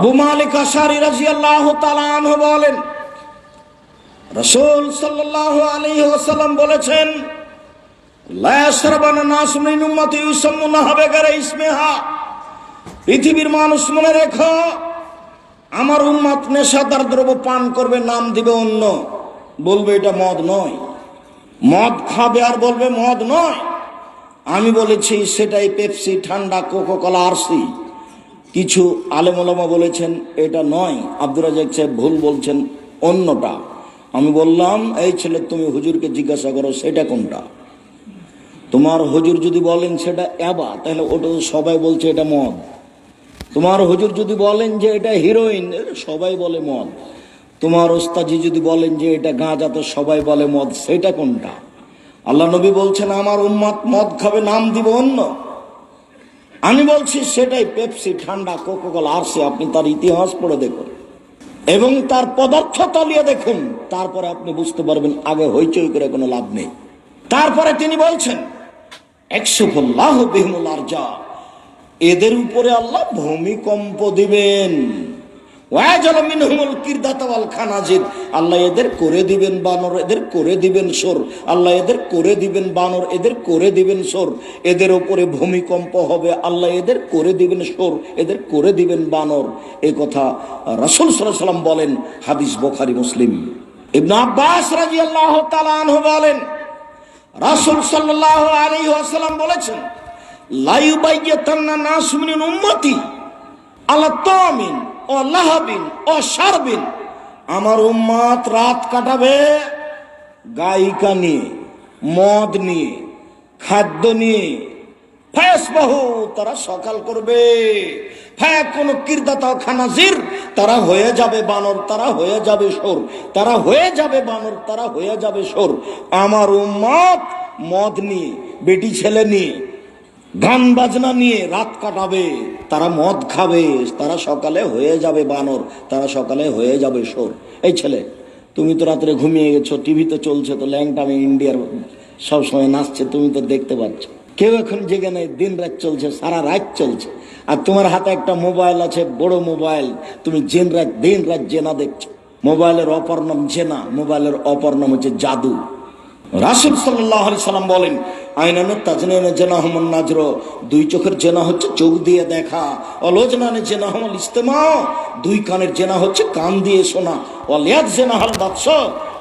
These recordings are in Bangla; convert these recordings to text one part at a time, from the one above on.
আবু মালিক আশারি রাজি আল্লাহ তালাহ বলেন, রসুল সাল্লাহ আলী ওসাল্লাম বলেছেন পৃথিবীর মানুষ মনে রেখো, আমার উম্মত নেশাদার দ্রব্য পান করবে, নাম দিবে অন্য। বলবে এটা মদ নয়। মদ খাবে আর বলবে মদ নয়। আমি বলেছি সেটাই পেপসি, ঠান্ডা কোকো কলা আরসি। কিছু আলেমলামা বলেছেন, এটা নয়। আব্দুর রাজাক সাহেব ভুল বলছেন, অন্যটা। আমি বললাম, এই ছেলে, তুমি হুজুরকে জিজ্ঞাসা করো, সেটা কোনটা? তোমার হুজুর যদি বলেন সেটা অ্যাবা, তাহলে ওটা সবাই বলছে এটা মদ। তোমার হুজুর যদি বলেন যে এটা হিরোইন সবাই বলে মদ। তোমার ওস্তাজি যদি বলেন যে এটা গাঁজা, তো সবাই বলে মদ, সেটা কোনটা? আল্লাহ নবী বলছেন, আমার উম্মাদ মদ খাবে, নাম দিব অন্য। আমি বলছি সেটাই পেপসি, ঠান্ডা, কোকোকল, আরসি, আপনি তার ইতিহাস পড়ে দেখুন। এবং তার পদার্থ তলিয়ে দেখুন। তারপরে আপনি বুঝতে পারবেন, আগে হইচই করে কোনো লাভ নেই। তারপরে তিনি বলছেন একশো এদের উপরে আল্লাহ ভূমিকম্প দিবেন। আল্লাহ এদের করে দিবেন বানর, এদের করে দিবেন সোর। আল্লাহ এদের করে দিবেন বানর, এদের করে দিবেন সোর। এদের উপরে ভূমিকম্প হবে, আল্লাহ এদের করে দিবেন সোর, এদের করে দিবেন বানর। এই কথা রাসূল সাল্লাম বলেন, হাদিস বুখারী, মুসলিম। ইবনে আব্বাস রাদিয়াল্লাহু তাআলা আনহু বলেন, রাসূল সাল্লাল্লাহু আলাইহি ওয়াসাল্লাম বলেছেন লাইউবাইয়াতান্না নাসু মিন উম্মতি আলা তামিন। ও লাহাবিন আমার উম্মাত রাত কাটাবে গায়িকা নিয়ে, মদ নিয়ে, খাদ্য নিয়ে। ফেস বহু, তারা সকাল করবে। হ্যাঁ কোন কীর্দাতা খানাজির, তারা হয়ে যাবে বানর, তারা হয়ে যাবে সোর তারা হয়ে যাবে বানর, তারা হয়ে যাবে সোর আমার উম্মত মদ নিয়ে, বেটি ছেলে নিয়ে গান বাজনা নিয়ে রাত কাটাবে, তারা মদ খাবে, তারা সকালে হয়ে যাবে বানর, তারা সকালে হয়ে যাবে সোর এই ছেলে, তুমি তো রাত্রে ঘুমিয়ে গেছো টিভিতে চলছে তো ল্যাংটামে ইন্ডিয়ার সব সময় নাচছে, তুমি তো দেখতে পাচ্ছ। কেউ এখন জেগে নেই দিন রাত চলছে, সারা রাত চলছে। আর তোমার হাতে একটা মোবাইল আছে, বড় মোবাইল, তুমি দিন রাত দিন রাত জেনা দেখছ। মোবাইলের অপর নাম জেনা, মোবাইলের অপর নাম হচ্ছে জাদু। রাসুল সাল্লাহ সাল্লাম বলেন আইনানে তাজনানে জেনা হমন নাজর। দুই চোখের জেনা হচ্ছে চোখ দিয়ে দেখা অলোচনানে জেনা হমল ইস্তেমা দুই কানের জেনা হচ্ছে কান দিয়ে শোনা, অলিয়াদ জেনা হাল বাদশ।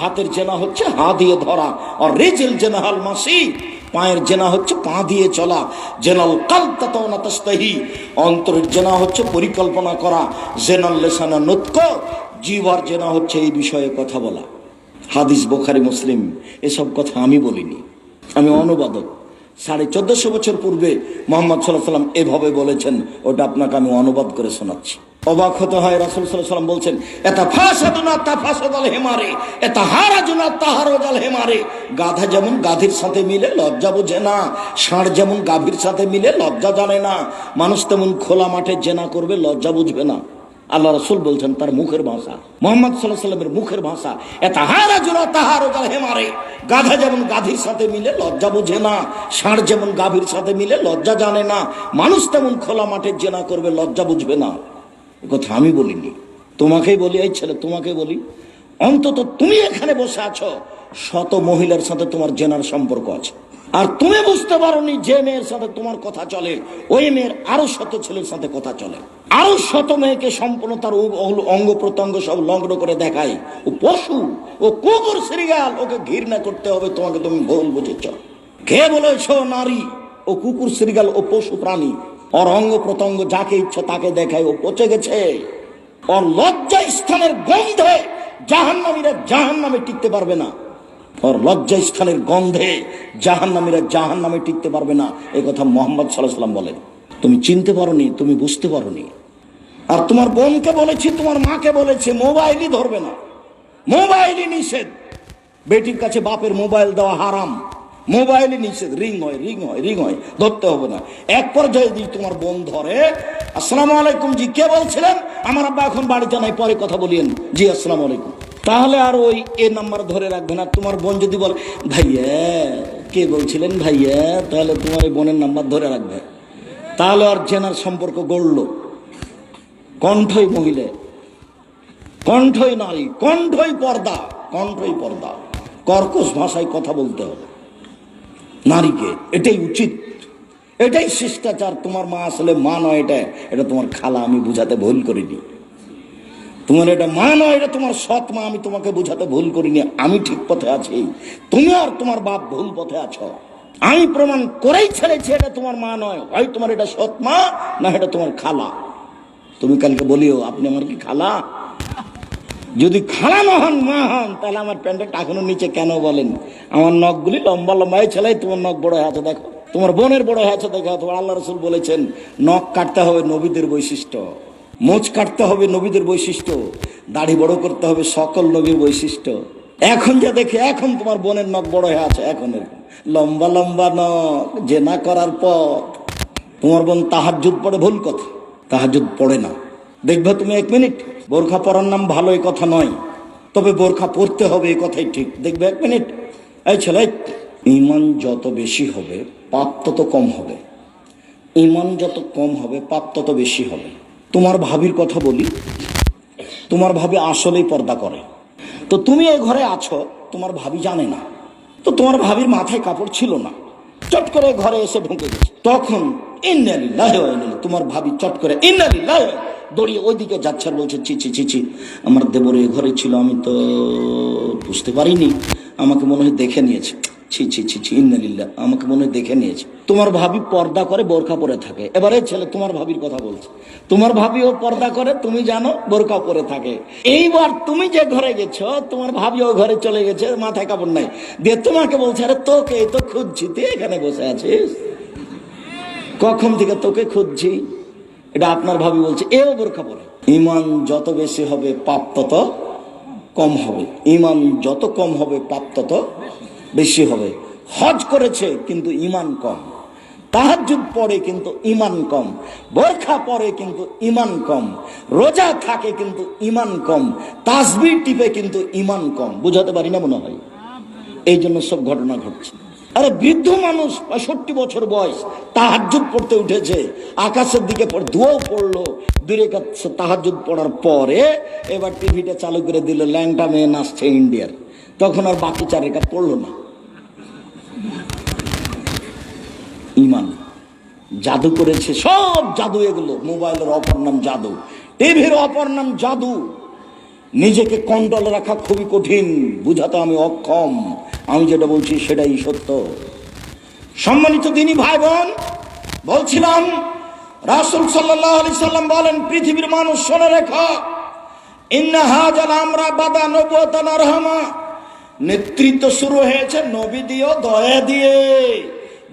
হাতের জেনা হচ্ছে হা দিয়ে ধরা আর রেজেল জেনা হাল মাসি। পায়ের জেনা হচ্ছে পা দিয়ে চলা, জেনাল কালতাতনা তাস্তাহি অন্তরের জেনা হচ্ছে পরিকল্পনা করা, জেনাল লেসানা নৎক জিবার জেনা হচ্ছে এই বিষয়ে কথা বলা। হাদিস, বোখারি, মুসলিম, এসব কথা আমি বলিনি। আমি অনুবাদক। সাড়ে চোদ্দশো বছর পূর্বে মোহাম্মদ সাল্লাহ সাল্লাম এভাবে বলেছেন, ওটা আপনাকে আমি অনুবাদ করে শোনাচ্ছি। অবাক হতে হয় রাসুল সাল্লাহ সাল্লাম বলছেন এটা ফাঁসাদুনা তা ফাঁসাদাল হেমারে এটা হারাজুনা তাহারজাল হেমারে। গাধা যেমন গাধির সাথে মিলে, লজ্জা বোঝে না। ষাঁড় যেমন গাভীর সাথে মিলে, লজ্জা জানে না। মানুষ তেমন খোলা মাঠে জেনা করবে, লজ্জা বুঝবে না। আল্লাহ রসুল বলছেন, তার মুখের ভাষা। মোহাম্মদ সাল্লাহ সাল্লামের মুখের ভাষা। এ তাহারা জোড়া তাহার ওজাল হেমারে। গাধা যেমন গাধীর সাথে মিলে, লজ্জা বুঝে না। ষাঁড় যেমন গাভীর সাথে মিলে, লজ্জা জানে না। মানুষ তেমন খোলা মাঠে জেনা করবে, লজ্জা বুঝবে না। এ কথা আমি বলিনি। তোমাকেই বলি, এই ছেলে তোমাকে বলি। অন্তত তুমি এখানে বসে আছো, শত মহিলার সাথে তোমার জেনার সম্পর্ক আছে। আর তুমি বুঝতে পারোনি যে মেয়ের সাথে তোমার কথা চলে, ওই মেয়ের আরও শত ছেলের সাথে কথা চলে। আরও শত মেয়েকে সম্পূর্ণ তার অঙ্গ প্রত্যঙ্গ সব লগ্ন করে দেখায়। ও পশু, ও কুকুর সিরিয়াল ওকে ঘৃণা করতে হবে, তোমাকে তুমি ভুল বুঝেছ। কে বলেছ নারী, ও কুকুর সিরিয়াল ও পশু প্রাণী? ওর অঙ্গ প্রত্যঙ্গ যাকে ইচ্ছা তাকে দেখায়, ও পচে গেছে। ওর লজ্জা স্থানের গন্ধে জাহান্নামীরা জাহান্নামে টিকতে পারবে না। লজ্জা স্থানের গন্ধে জাহান্নামীরা জাহান্নামে টিকতে পারবে না, এ কথা মোহাম্মদ সাল্লাহ বলেন। তুমি চিনতে পারোনি, তুমি বুঝতে পারোনি। আর তোমার বোনকে বলেছি, তোমার মাকে বলেছে, মোবাইলই ধরবে না। মোবাইলই নিষেধ। বেটির কাছে বাপের মোবাইল দেওয়া হারাম। মোবাইলই নিষেধ। রিং হয় রিং হয় রিং হয়। ধরতে হবে না। এক পর্যায়ে যদি তোমার বোন ধরে, আসসালামু আলাইকুম জি, কে বলছিলেন? আমার আব্বা এখন বাড়িতে নাই, পরে কথা বলিয়েন। জি, আসসালামু আলাইকুম। তাহলে আর ওই এ নাম্বার ধরে রাখবে না। তোমার বোন যদি বল, ভাইয়া, কে বলছিলেন? ভাইয়া, তাহলে তোমার এই বোনের নাম্বার ধরে রাখবে। তাহলে আর জেনার সম্পর্ক গড়লো। কণ্ঠই মহিলা, কণ্ঠই নারী, কণ্ঠই পর্দা কণ্ঠই পর্দা। কর্কশ ভাষায় কথা বলতে হবে। নারীকে, এটাই উচিত। এটাই শিষ্টাচার। তোমার মা আসলে মা নয়, এটা এটা তোমার খালা, আমি বুঝাতে ভুল করিনি। তোমার এটা মা নয়, এটা তোমার সৎ মা, আমি তোমাকে বুঝাতে ভুল করিনি, আমি ঠিক পথে আছি। তুমি আর তোমার বাপ ভুল পথে আছো। আমি প্রমাণ করেই ছেড়েছি এটা তোমার মা নয়। হয় তোমার এটা সৎ মা, না এটা তোমার খালা। তুমি কালকে বলিও, আপনি আমার কি খালা? যদি খালা না হন, মা হন, তাহলে আমার প্যান্টের টাকানোর নিচে কেন বলেন? আমার নখগুলি লম্বা লম্বা, এই ছেলে তোমার নখ বড় হয়ে আছে, দেখো। তোমার বোনের বড় হয়ে আছে, দেখো। তোমার আল্লাহ রসুল বলেছেন, নখ কাটতে হবে নবীদের বৈশিষ্ট্য। মোচ কাটতে হবে নবীদের বৈশিষ্ট্য, দাড়ি বড় করতে হবে সকল নবীর বৈশিষ্ট্য। এখন যা দেখে, এখন তোমার বোনের নখ বড় হয়ে আছে, এখন লম্বা লম্বা নখ জেনা করার পথ। তোমার বোন তাহার তাহাজুদ পড়ে ভুল কথা তাহার তাহাজুদ পড়ে না। দেখবে তুমি এক মিনিট, বোরখা পরার নাম ভালো এই কথা নয়, তবে বোরখা পরতে হবে এই কথাই ঠিক। দেখবে এক মিনিট, এই ছেলে, ইমান যত বেশি হবে, পাপ তত কম হবে। ইমান যত কম হবে, পাপ তত বেশি হবে। তোমার ভাবির কথা বলি। তোমার ভাবি আসলেই পর্দা করে। তো তুমি এই ঘরে আছো, তোমার ভাবি জানে না। তো তোমার ভাবির মাথায় কাপড় ছিল না। চট করে ঘরে এসে ঢুকে গেছে। তখন ইন্নালিল্লাহি তোমার ভাবি চট করে ইন্নালিল্লাহি দড়িয়ে ওইদিকে যাচ্ছে আর বলছে, ছি ছি আমার দেবর এ ঘরে ছিল, আমি তো বুঝতে পারিনি। আমাকে মনে হয় দেখে নিয়েছে। ছি ছি ছি ছি, ইন্নালিল্লাহ, আমাকে মনে হয় দেখে নিয়েছে। তোমার ভাবি পর্দা করে বোরখা পরে থাকে। এবারে ছেলে তোমার ভাবির কথা বলছে। তোমার ভাবিও পর্দা করে, তুমি জানো বোরখা পরে থাকে। এইবার তুমি যে ঘরে গেছো, তোমার ভাবিও ঘরে চলে গেছে, মাথায় কাপড় নাই। দিয়ে তোমাকে বলছে, আরে তোকে তো খুঁজছি, তুই এখানে বসে আছিস? কখন থেকে তোকে খুঁজছি? এটা আপনার ভাবি বলছে, এও বোরখা পরে। ইমান যত বেশি হবে, পাপ তত কম হবে। ইমান যত কম হবে, পাপ তত বেশি হবে। হজ করেছে, কিন্তু ইমান কম। তাহাজুদ পড়ে কিন্তু ইমান কম, বরখা পরে কিন্তু ইমান কম, রোজা থাকে কিন্তু ইমান কম, তাসবির টিপে কিন্তু ইমান কম। বুঝাতে পারি না মনে হয়? এই জন্য সব ঘটনা ঘটছে। আরে বৃদ্ধ মানুষ পঁয়ষট্টি বছর বয়স তাহাজুদ পড়তে উঠেছে, আকাশের দিকে ধুয়েও পড়ল। দূরে কাছে তাহাজুদ পড়ার পরে এবার টিভিটা চালু করে দিল, ল্যাংটা মেয়ে নাচছে ইন্ডিয়ার। তখন আর বাকি চার রেখা পড়ল না ইমান জাদু করেছে সব জাদু এগুলো। মোবাইলের অপর নাম জাদু। টিভির অপর নাম জাদু। নিজেকে কন্ট্রোলে রাখা খুবই কঠিন। বুঝাতে আমি অক্ষম। আমি যেটা বলছি সেটাই সত্য। সম্মানিত দিনী ভাই বোন বলছিলাম, রাসুল সাল্লাহ আলি সাল্লাম বলেন, পৃথিবীর মানুষ শোনে রেখা, ইন্না আমরা বাদা নবতান রহমা নেতৃত্ব শুরু হয়েছে নবী দিয়েও দয়া দিয়ে।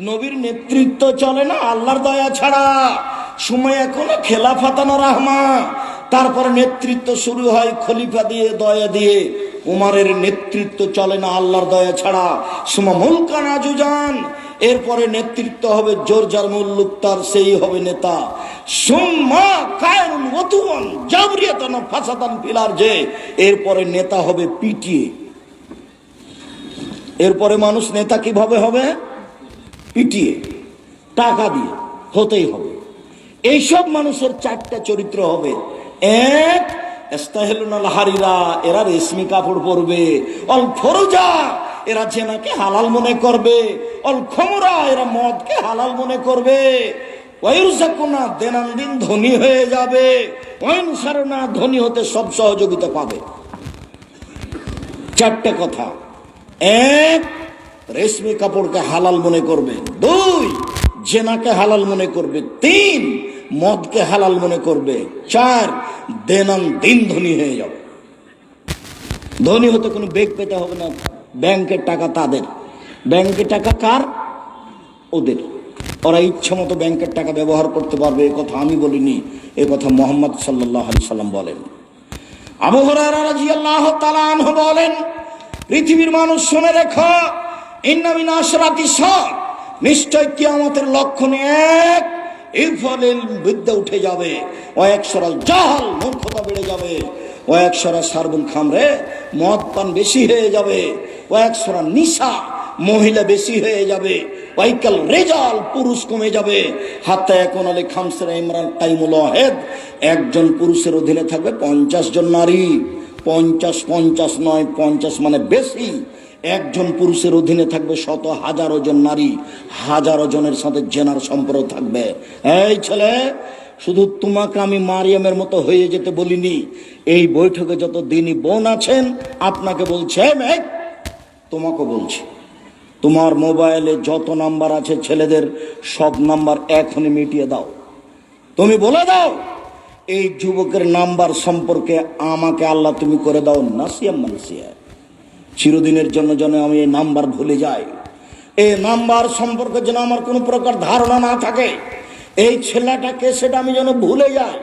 নবীর নেতৃত্ব চলে না? আল্লাহর দয়া ছাড়া। সময় এখনও খেলাফাতানো রাহমা। তারপরে নেতৃত্ব শুরু হয় খলিফা দিয়ে, দয়া দিয়ে। উমারের নেতৃত্ব চলে না, আল্লাহর দয়া ছাড়া। সুমা মুলকানা জুজান এরপরে নেতৃত্ব হবে জোরজার মুল্লুক তার সেই হবে নেতা। সুম্মা ফিলার যে এরপরে নেতা হবে পিটিয়ে। এরপরে মানুষ নেতা কীভাবে হবে? পিটিয়ে, টাকা দিয়ে, হতেই হবে। এইসব মানুষের চারটা চরিত্র হবে। এক হারিরা, এরা রেশমি কাপড় পরবে। অল ফরুজা, এরা জেনাকে হালাল মনে করবে। অল খমরা, এরা মদকে হালাল মনে করবে। ওয়ুরজাকুনা দেনান্দিন ধনী হয়ে যাবে। ওয়ুনসারনা ধনী হতে সব সহযোগিতা পাবে। চারটে কথা। এক রেশমি কাপড়কে হালাল মনে করবে দুই, জেনাকে হালাল মনে করবে তিন, মদকে হালাল মনে করবে চার দেনান দিন ধনী হয়ে যাবে ধনী হতে কোনো বেগ পেতে হবে না, ব্যাংকের টাকা তাদের। ব্যাংকের টাকা কার? ওদের। ওরা ইচ্ছা মতো ব্যাংকের টাকা ব্যবহার করতে পারবে, এ কথা আমি বলিনি, এ কথা মোহাম্মদ সাল্লাহ আলি সাল্লাম বলেন। আবু হুরায়রা রাদিয়াল্লাহু তাআলা বলেন, পৃথিবীর মানুষ শুনে রেখো ইন্না মিন আশরাতি সা নিশ্চয় কিয়ামতের লক্ষণ এক ইরফালিল বিদ্যা উঠে যাবে। ও এক সরাল জাহাল মূর্খতা বেড়ে যাবে। ও এক সরা সারবুল খামরে মদ পান বেশি হয়ে যাবে। ও এক সরা নিশা মহিলা বেশি হয়ে যাবে। ওয়াইকাল রেজাল পুরুষ কমে যাবে। হাতে এখন আলী খামসের ইমরান টাইমুল হেদ একজন পুরুষের অধীনে থাকবে পঞ্চাশ জন নারী। পঞ্চাশ পঞ্চাশ নয়, পঞ্চাশ মানে বেশি। একজন পুরুষের অধীনে থাকবে শত হাজারো জন নারী হাজারো জনের সাথে জেনার সম্পর্ক থাকবে। এই ছেলে শুধু তোমাকে আমি মারিয়ামের মতো হয়ে যেতে বলিনি। এই বৈঠকে যত দিনই বোন আছেন আপনাকে বলছে "এই মেয়ে, তোমাকে বলছি তোমার মোবাইলে যত নাম্বার আছে ছেলেদের সব নাম্বার এখনই মিটিয়ে দাও। তুমি বলে দাও এই যুবকের নাম্বার সম্পর্কে আমাকে আল্লাহ তুমি করে দাও নাসিয়াম মানসিয়া। চিরদিনের জন্য যেন আমি এই নাম্বার ভুলে যাই। এই নাম্বার সম্পর্কে যেন আমার কোনো প্রকার ধারণা না থাকে। এই ছেলেটাকে সেটা আমি যেন ভুলে যাই।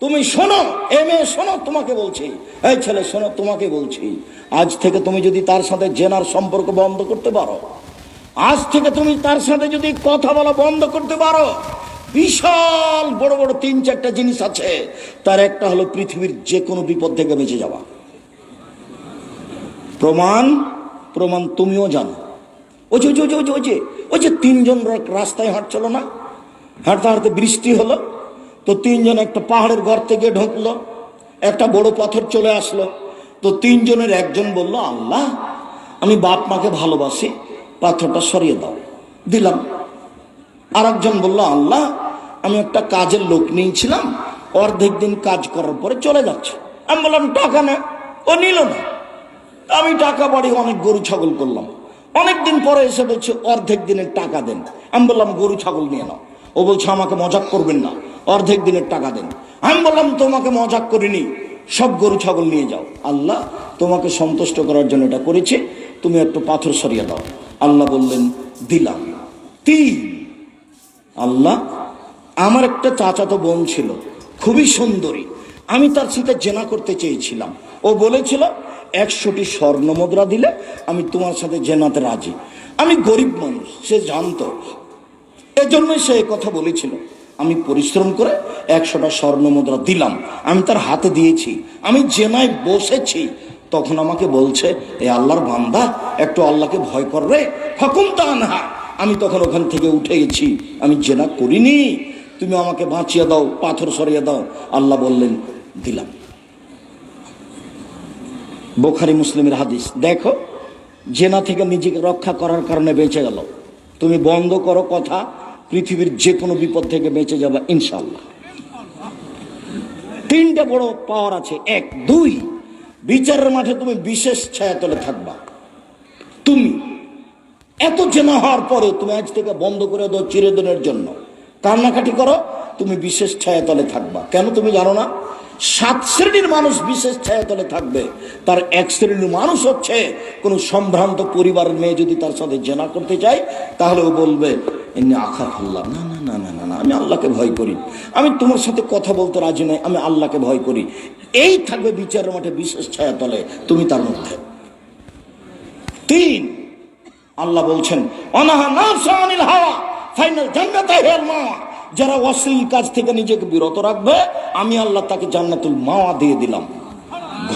তুমি শোনো, এম এ শোনো, তোমাকে বলছি। এই ছেলে, শোনো, তোমাকে বলছি। আজ থেকে তুমি যদি তার সাথে জেনার সম্পর্ক বন্ধ করতে পারো, আজ থেকে তুমি তার সাথে যদি কথা বলা বন্ধ করতে পারো, বিশাল বড় বড় তিন চারটা জিনিস আছে। তার একটা হলো পৃথিবীর যে কোনো বিপদ থেকে বেঁচে যাওয়া। প্রমাণ প্রমাণ তুমিও জানো। ওই যে ওই যে ওই যে ওই যে তিনজন রাস্তায় হাঁটছিল না? হাঁটতে হাঁটতে বৃষ্টি হলো, তো তিনজন একটা পাহাড়ের গর্তে গিয়ে ঢুকলো, একটা বড় পাথর চলে আসলো, তো তিনজনের একজন বলল, আল্লাহ, আমি বাপ মাকে ভালোবাসি, পাথরটা সরিয়ে দাও। দিলাম। আর একজন বলল, আল্লাহ, আমি একটা কাজের লোক নিয়েছিলাম, অর্ধেক দিন কাজ করার পরে চলে যাচ্ছে। আমি বললাম, টাকা না। ও নিল না। আমি টাকা বাড়ি অনেক গরু ছাগল করলাম। অনেক দিন পরে এসে বলছে, অর্ধেক দিনের টাকা দেন। আমি বললাম, গরু ছাগল নিয়ে নাও। ও বলছে, আমাকে মজাক করবেন না, অর্ধেক দিনের টাকা দেন। আমি বললাম, তোমাকে মজাক করিনি, সব গরু ছাগল নিয়ে যাও। আল্লাহ তোমাকে সন্তুষ্ট করার জন্য এটা করেছে, তুমি একটু পাথর সরিয়ে দাও। আল্লাহ বললেন, দিলাম। তিন। আল্লাহ, আমার একটা চাচাতো বোন ছিল, খুবই সুন্দরী। আমি তার সাথে জেনা করতে চেয়েছিলাম। ও বলেছিল একশোটি স্বর্ণ মুদ্রা দিলে আমি তোমার সাথে জেনাতে রাজি। আমি গরিব মানুষ, সে জানতো। এজন্যই সে কথা বলেছিল। আমি পরিশ্রম করে একশোটা স্বর্ণ মুদ্রা দিলাম। আমি তার হাতে দিয়েছি। আমি জেনায় বসেছি। তখন আমাকে বলছে, এ আল্লাহর বান্দা, একটু আল্লাহকে ভয় কর রে। হকুম তা না আমি তখন ওখান থেকে উঠে গেছি। আমি জেনা করিনি। তুমি আমাকে বাঁচিয়ে দাও, পাথর সরিয়ে দাও। আল্লাহ বললেন, দিলাম। বোখারি মুসলিমের হাদিস। দেখো, জেনা থেকে নিজেকে রক্ষা করার কারণে বেঁচে গেল। তুমি বন্ধ করো কথা, পৃথিবীর যে কোনো বিপদ থেকে বেঁচে যাবে ইনশাল্লাহ তিনটে বড় পাওয়ার আছে। এক, দুই, বিচারের মাঠে তুমি বিশেষ ছায়াতলে থাকবা। তুমি, এত জেনা হওয়ার পরে তুমি আজ থেকে বন্ধ করে দাও চিরদিনের জন্য। কান্নাকাটি করো, তুমি বিশেষ ছায়াতলে থাকবা। কেন তুমি জানো না? সাত শ্রেণির মানুষ বিশেষ ছায়াতলে থাকবে। তার এক শ্রেণির মানুষ হচ্ছে কোন সম্ভ্রান্ত পরিবারের মেয়ে যদি তার সাথে জেনা করতে চায়, তাহলে ও বলবে, এমনি আখা ফাল্লা না না না না না আমি আল্লাহকে ভয় করি। আমি তোমার সাথে কথা বলতে রাজি নই, আমি আল্লাহকে ভয় করি। এই থাকবে বিচারের মাঠে বিশেষ ছায়াতলে, তুমি তার মধ্যে। তিন, আল্লাহ বলছেন, অনাহা না ফাইনাল জান্নাতে হেল মাওয়া যারা অশ্লীল কাজ থেকে নিজেকে বিরত রাখবে, আমি আল্লাহ তাকে জান্নাতুল মাওয়া দিয়ে দিলাম।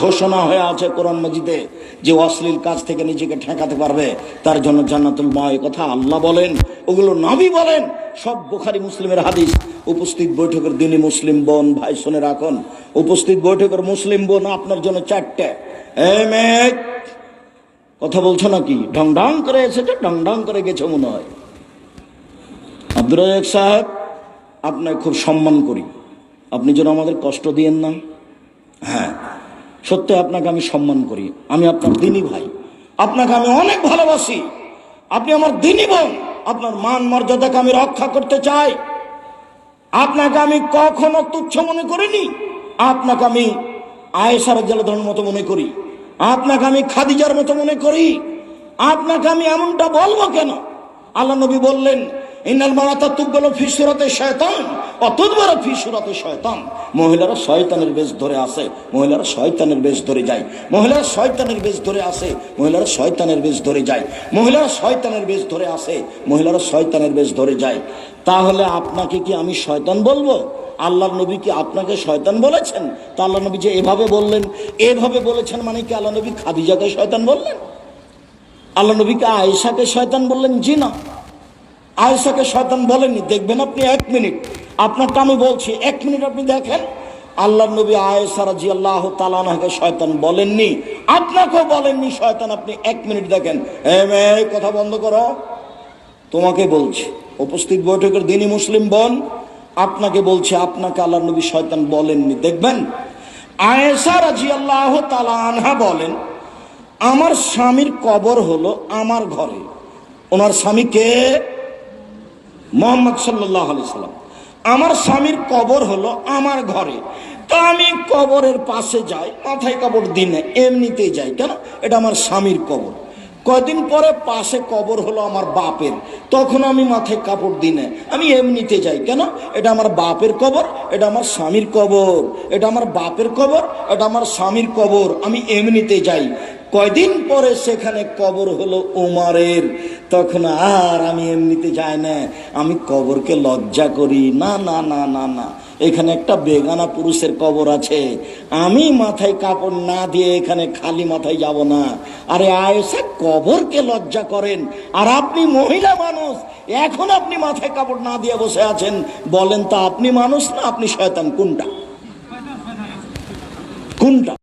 ঘোষণা হয়ে আছে কোরআন মজিদে যে অশ্লীল কাজ থেকে নিজেকে ঠেকাতে পারবে, তার জন্য জান্নাতুল মা কথা আল্লাহ বলেন, ওগুলো নাবি বলেন। সব বোখারি মুসলিমের হাদিস। উপস্থিত বৈঠকের দিনই মুসলিম বোন, ভাই শুনে রাখুন, উপস্থিত বৈঠকের মুসলিম বোন আপনার জন্য চারটে। কথা বলছো নাকি? ঢং ঢং করে এসেছে, ঢং ঢং করে গেছে মনে হয়। রাজাক সাহেব আপনাকে খুব সম্মান করি। আপনি যেন আমাদের কষ্ট দিয়েন না। হ্যাঁ সত্যি আপনাকে আমি সম্মান করি। আমি আপনার দিনী ভাই। আপনাকে আমি অনেক ভালোবাসি। আপনি আমার দিনী বোন। আপনার মান মর্যাদাকে আমি রক্ষা করতে চাই। আপনাকে আমি কখনো তুচ্ছ মনে করিনি। আপনাকে আমি আয়েসার জলধর মতো মনে করি। আপনাকে আমি খাদিজার মতো মনে করি। আপনাকে আমি এমনটা বলব কেন? আল্লাহ নবী বললেন ইনাল শয়তান শয়তান। মহিলারা শয়তানের বেশ ধরে আসে, মহিলারা শয়তানের বেশ ধরে যায়। মহিলারা শয়তানের বেশ ধরে আসে, মহিলারা শয়তানের বেশ ধরে যায়। মহিলারা শয়তানের বেশ ধরে আসে, মহিলারা শয়তানের বেশ ধরে যায়। তাহলে আপনাকে কি আমি শয়তান বলব? আল্লাহ নবী কি আপনাকে শয়তান বলেছেন? তা আল্লাহ নবী যে এভাবে বললেন, এভাবে বলেছেন মানে কি আল্লাহ নবী খাদিজাকে শয়তান বললেন? আল্লাহ নবীকে আয়েশাকে শয়তান বললেন? জি না। আয়েশাকে শয়তান বলেননি। দেখবেন আপনি এক মিনিট। আপনারটা আমি বলছি, এক মিনিট আপনি দেখেন। আল্লাহ নবী আয়েশা রাজি আল্লাহ তালানাকে শয়তান বলেননি। আপনাকেও বলেননি, শয়তান আপনি এক মিনিট দেখেন। এ মেয়ে কথা বন্ধ করো। তোমাকে বলছি, উপস্থিত বৈঠকের দিনই মুসলিম বোন, আপনাকে বলছে, আপনাকে আল্লাহ নবী শয়তান বলেননি। দেখবেন? আয়েশা রাজি আল্লাহ আনহা বলেন, আমার স্বামীর কবর হলো আমার ঘরে। ওনার স্বামীকে মোহাম্মদ সাল্লাহ সাল্লাম। আমার স্বামীর কবর হলো আমার ঘরে। তো আমি কবরের পাশে যাই, মাথায় কাপড় দিনে এমনিতেই যাই। কেন? এটা আমার স্বামীর কবর। কয়দিন পরে পাশে কবর হলো আমার বাপের। তখন আমি মাথায় কাপড় দিনে আমি এমনিতে যাই। কেন? এটা আমার বাপের কবর, এটা আমার স্বামীর কবর। এটা আমার বাপের কবর, এটা আমার স্বামীর কবর। আমি এমনিতে যাই। কয়দিন পরে সেখানে কবর হলো উমারের। তখন আর আমি এমনিতে যাই না। আমি কবরকে লজ্জা করি। না না না না না। এখানে একটা বেগানা পুরুষের কবর আছে। আমি মাথায় কাপড় না দিয়ে এখানে খালি মাথায় যাব না। আরে আয়েসা কবরকে লজ্জা করেন। আর আপনি মহিলা মানুষ, এখন আপনি মাথায় কাপড় না দিয়ে বসে আছেন। বলেন তা, আপনি মানুষ না, আপনি শয়তান। কোনটা? কোনটা?